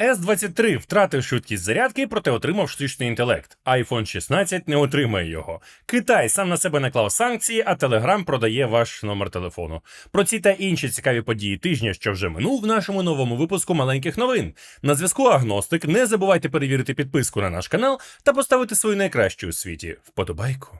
S23 втратив швидкість зарядки, проте отримав штучний інтелект. iPhone 16 не отримає його. Китай сам на себе наклав санкції, а Telegram продає ваш номер телефону. Про ці та інші цікаві події тижня, що вже минув в нашому новому випуску маленьких новин. На зв'язку Агностик. Не забувайте перевірити підписку на наш канал та поставити свою найкращу у світі вподобайку.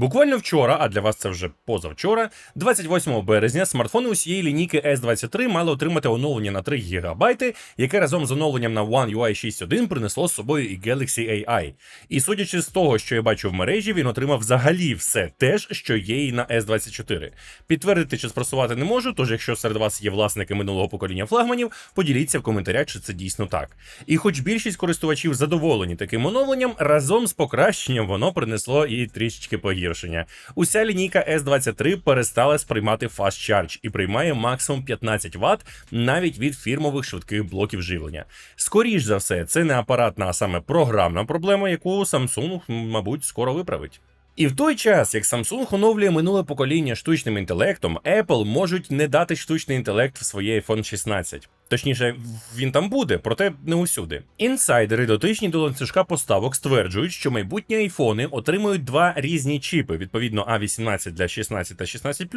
Буквально вчора, а для вас це вже позавчора, 28 березня, смартфони усієї лінійки S23 мали отримати оновлення на 3 ГБ, яке разом з оновленням на One UI 6.1 принесло з собою і Galaxy AI. І судячи з того, що я бачу в мережі, він отримав взагалі все те ж, що є і на S24. Підтвердити чи спростувати не можу, тож якщо серед вас є власники минулого покоління флагманів, поділіться в коментарях, чи це дійсно так. І хоч більшість користувачів задоволені таким оновленням, разом з покращенням воно принесло і трішечки погіршення. Уся лінійка S23 перестала сприймати Fast Charge і приймає максимум 15 Вт навіть від фірмових швидких блоків живлення. Скоріш за все, це не апаратна, а саме програмна проблема, яку Samsung, мабуть, скоро виправить. І в той час, як Samsung оновлює минуле покоління штучним інтелектом, Apple можуть не дати штучний інтелект в своє iPhone 16. Точніше, він там буде, проте не усюди. Інсайдери, дотичні до ланцюжка поставок, стверджують, що майбутні айфони отримують два різні чіпи: відповідно, A18 для 16 та 16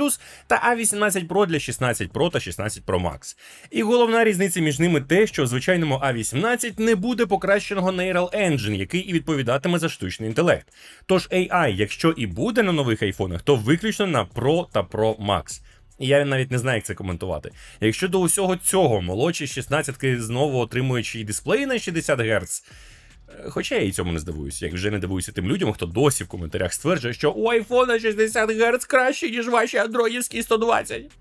та A18 Pro для 16 Pro та 16 Pro Max. І головна різниця між ними те, що в звичайному A18 не буде покращеного Neural Engine, який і відповідатиме за штучний інтелект. Тож AI, якщо і буде на нових айфонах, то виключно на Pro та Pro Max. І я навіть не знаю, як це коментувати. Якщо до усього цього молодші 16-ки знову отримують ще й дисплеї на 60 Гц. е, Хоча я і цьому не здивуюся, як вже не дивуюся тим людям, хто досі в коментарях стверджує, що у айфона 60 Гц краще, ніж ваші андроїдські 120.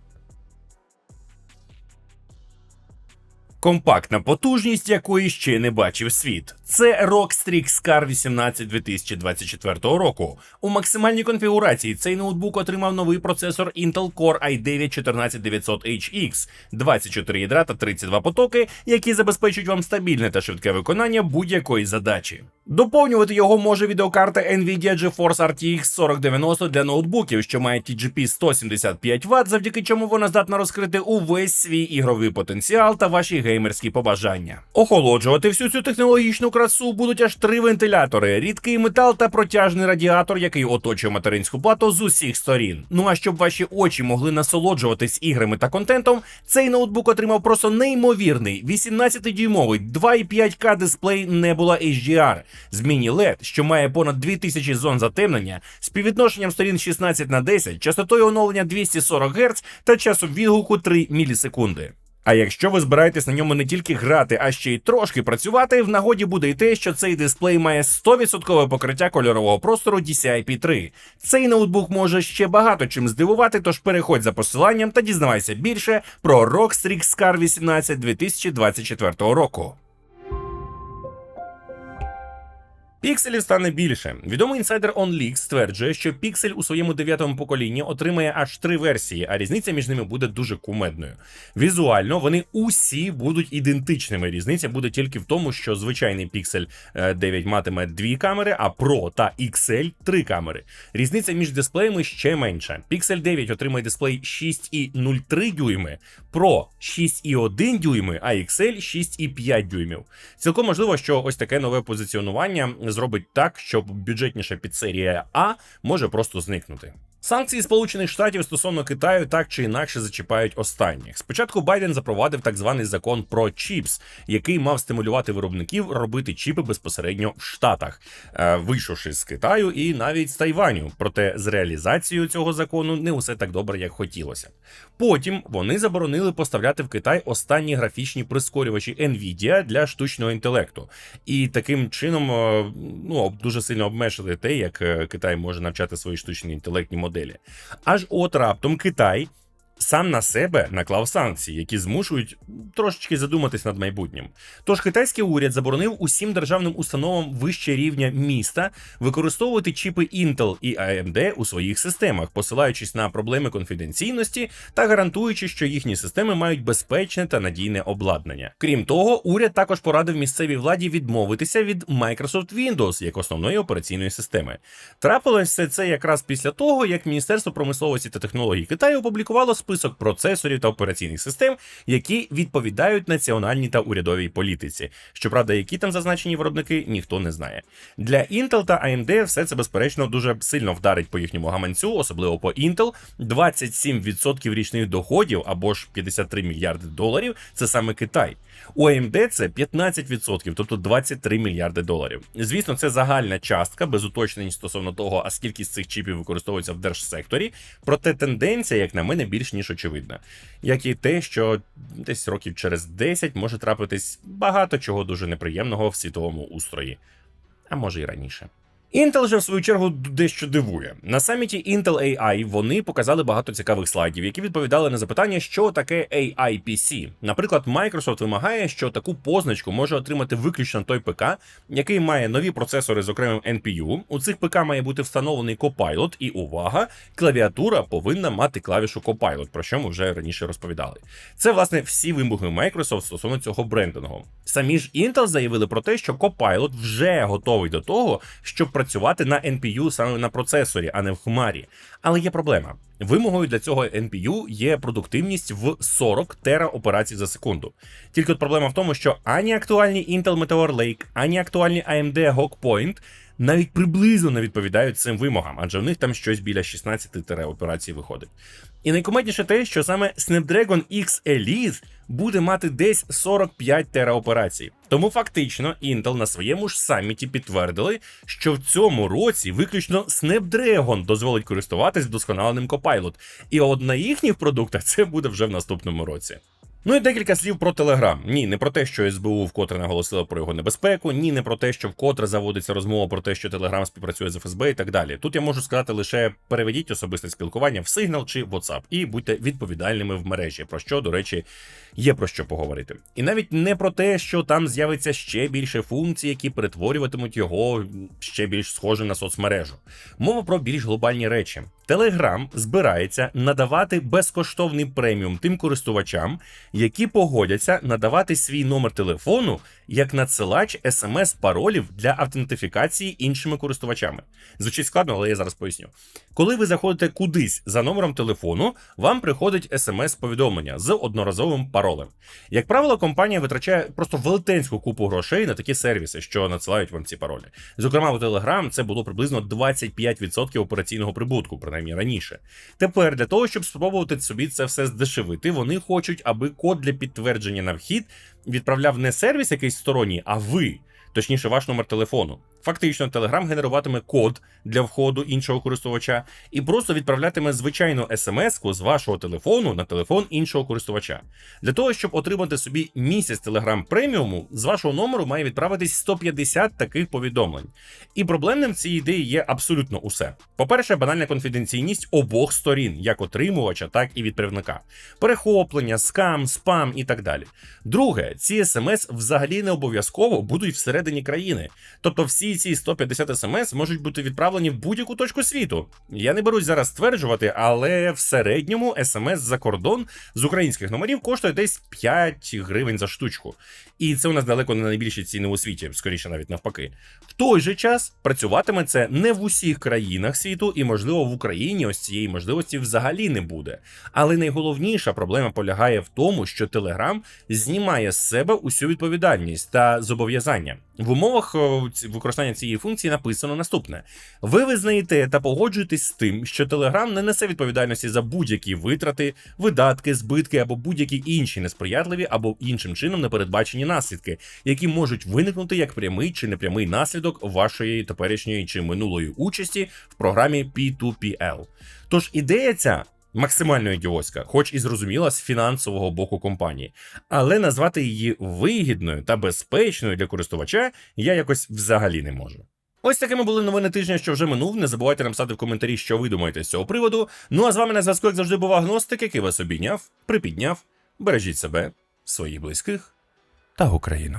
Компактна потужність, якої ще не бачив світ. Це ROG Strix Scar 18 2024 року. У максимальній конфігурації цей ноутбук отримав новий процесор Intel Core i9 14900HX, 24 ядра та 32 потоки, які забезпечують вам стабільне та швидке виконання будь-якої задачі. Доповнювати його може відеокарта Nvidia GeForce RTX 4090 для ноутбуків, що має TGP 175 Вт, завдяки чому вона здатна розкрити увесь свій ігровий потенціал та ваші геймерські побажання. Охолоджувати всю цю технологічну красу будуть аж три вентилятори: рідкий метал та протяжний радіатор, який оточує материнську плату з усіх сторін. Ну а щоб ваші очі могли насолоджуватись іграми та контентом, цей ноутбук отримав просто неймовірний 18-дюймовий 2,5К дисплей Nebula HDR з міні-LED, що має понад 2000 зон затемнення, співвідношенням сторін 16 на 10, частотою оновлення 240 Гц та часом відгуку 3 мілісекунди. А якщо ви збираєтесь на ньому не тільки грати, а ще й трошки працювати, в нагоді буде й те, що цей дисплей має 100% покриття кольорового простору DCI-P3. Цей ноутбук може ще багато чим здивувати, тож переходь за посиланням та дізнавайся більше про ROG Strix Scar 18 2024 року. Пікселів стане більше. Відомий інсайдер OnLeaks стверджує, що Pixel у своєму дев'ятому поколінні отримає аж три версії, а різниця між ними буде дуже кумедною. Візуально вони усі будуть ідентичними. Різниця буде тільки в тому, що звичайний е, 9 матиме дві камери, а Pro та XL три камери. Різниця між дисплеями ще менша. Pixel 9 отримає дисплей 6,03 дюйми, Pro 6,1 дюйми, а XL 6,5 дюймів. Цілком можливо, що ось таке нове позиціонування зробить так, щоб бюджетніша піцерія А може просто зникнути. Санкції Сполучених Штатів стосовно Китаю так чи інакше зачіпають останніх. Спочатку Байден запровадив так званий закон про чіпс, який мав стимулювати виробників робити чіпи безпосередньо в Штатах, е, вийшовши з Китаю і навіть з Тайваню. Проте з реалізацією цього закону не усе так добре, як хотілося. Потім вони заборонили поставляти в Китай останні графічні прискорювачі Nvidia для штучного інтелекту, і таким чином е, ну дуже сильно обмежили те, як е, Китай може навчати свої штучні інтелектні моделі. Аж от раптом Китай. Сам на себе наклав санкції, які змушують трошечки задуматись над майбутнім. Тож китайський уряд заборонив усім державним установам вище рівня міста використовувати чіпи Intel і AMD у своїх системах, посилаючись на проблеми конфіденційності та гарантуючи, що їхні системи мають безпечне та надійне обладнання. Крім того, уряд також порадив місцевій владі відмовитися від Microsoft Windows як основної операційної системи. Трапилось все це якраз після того, як Міністерство промисловості та технологій Китаю опублікувало список процесорів та операційних систем, які відповідають національній та урядовій політиці. Щоправда, які там зазначені виробники, ніхто не знає. Для Intel та AMD все це безперечно дуже сильно вдарить по їхньому гаманцю, особливо по Intel. 27% річних доходів або ж 53 мільярди доларів. Це саме Китай. У AMD це 15%, тобто 23 мільярди доларів. Звісно, це загальна частка без уточнень стосовно того, а скільки з цих чіпів використовується в держсекторі. Проте тенденція, як на мене, більш ніж очевидна. Як і те, що десь років через 10 може трапитись багато чого дуже неприємного в світовому устрої, а може і раніше. Intel же в свою чергу дещо дивує. На саміті Intel AI вони показали багато цікавих слайдів, які відповідали на запитання, що таке AI PC. Наприклад, Microsoft вимагає, що таку позначку може отримати виключно той ПК, який має нові процесори з окремим NPU. У цих ПК має бути встановлений Copilot, і увага, клавіатура повинна мати клавішу Copilot, про що ми вже раніше розповідали. Це власне всі вимоги Microsoft стосовно цього брендингу. Самі ж Intel заявили про те, що Copilot вже готовий до того, щоб працювати на NPU саме на процесорі, а не в хмарі. Але є проблема. Вимогою для цього NPU є продуктивність в 40 тера операцій за секунду. Тільки от проблема в тому, що ані актуальні Intel Meteor Lake, ані актуальні AMD Hawk Point навіть приблизно не відповідають цим вимогам, адже в них там щось біля 16 тера операцій виходить. І найкомедніше те, що саме Snapdragon X Elite буде мати десь 45 тера операцій. Тому фактично Intel на своєму ж саміті підтвердили, що в цьому році виключно Snapdragon дозволить користуватись вдосконаленим Copilot. І от на їхніх продуктах це буде вже в наступному році. Ну і декілька слів про Телеграм. Ні, не про те, що СБУ вкотре наголосила про його небезпеку, ні, не про те, що вкотре заводиться розмова про те, що Телеграм співпрацює з ФСБ і так далі. Тут я можу сказати лише переведіть особисте спілкування в Signal чи WhatsApp і будьте відповідальними в мережі, про що, до речі, є про що поговорити. І навіть не про те, що там з'явиться ще більше функцій, які перетворюватимуть його ще більш схожим на соцмережу. Мова про більш глобальні речі. Телеграм збирається надавати безкоштовний преміум тим користувачам, які погодяться надавати свій номер телефону як надсилач смс-паролів для автентифікації іншими користувачами. Звучить складно, але я зараз поясню. Коли ви заходите кудись за номером телефону, вам приходить смс-повідомлення з одноразовим паролем. Як правило, компанія витрачає просто велетенську купу грошей на такі сервіси, що надсилають вам ці паролі. Зокрема, у Telegram це було приблизно 25% операційного прибутку, принаймні раніше. Тепер для того, щоб спробувати собі це все здешевити, вони хочуть, аби код для підтвердження на вхід відправляв не сервіс якийсь сторонній, а ви, точніше, ваш номер телефону. Фактично, Telegram генеруватиме код для входу іншого користувача і просто відправлятиме звичайну смс-ку з вашого телефону на телефон іншого користувача. Для того, щоб отримати собі місяць Telegram преміуму, з вашого номеру має відправитись 150 таких повідомлень. І проблемним в цій ідеї є абсолютно усе. По-перше, банальна конфіденційність обох сторін, як отримувача, так і відправника, перехоплення, скам, спам і так далі. Друге, ці смс взагалі не обов'язково будуть всередині країни, тобто всі ці 150 смс можуть бути відправлені в будь-яку точку світу. Я не берусь зараз стверджувати, але в середньому смс за кордон з українських номерів коштує десь 5 гривень за штучку. І це у нас далеко не найбільші ціни у світі, скоріше навіть навпаки. В той же час працюватиме це не в усіх країнах світу, і, можливо, в Україні ось цієї можливості взагалі не буде. Але найголовніша проблема полягає в тому, що Telegram знімає з себе усю відповідальність та зобов'язання. В умовах використання цієї функції написано наступне: ви визнаєте та погоджуєтесь з тим, що Telegram не несе відповідальності за будь-які витрати, видатки, збитки або будь-які інші несприятливі або іншим чином непередбачені наслідки, які можуть виникнути як прямий чи непрямий наслідок вашої теперішньої чи минулої участі в програмі P2PL. Тож ідея ця. Максимально ідіотська, хоч і зрозуміла з фінансового боку компанії, але назвати її вигідною та безпечною для користувача я якось взагалі не можу. Ось такими були новини тижня, що вже минув. Не забувайте написати в коментарі, що ви думаєте з цього приводу. Ну а з вами на зв'язку, як завжди, був агностик, який вас обійняв, припідняв. Бережіть себе, своїх близьких та Україну.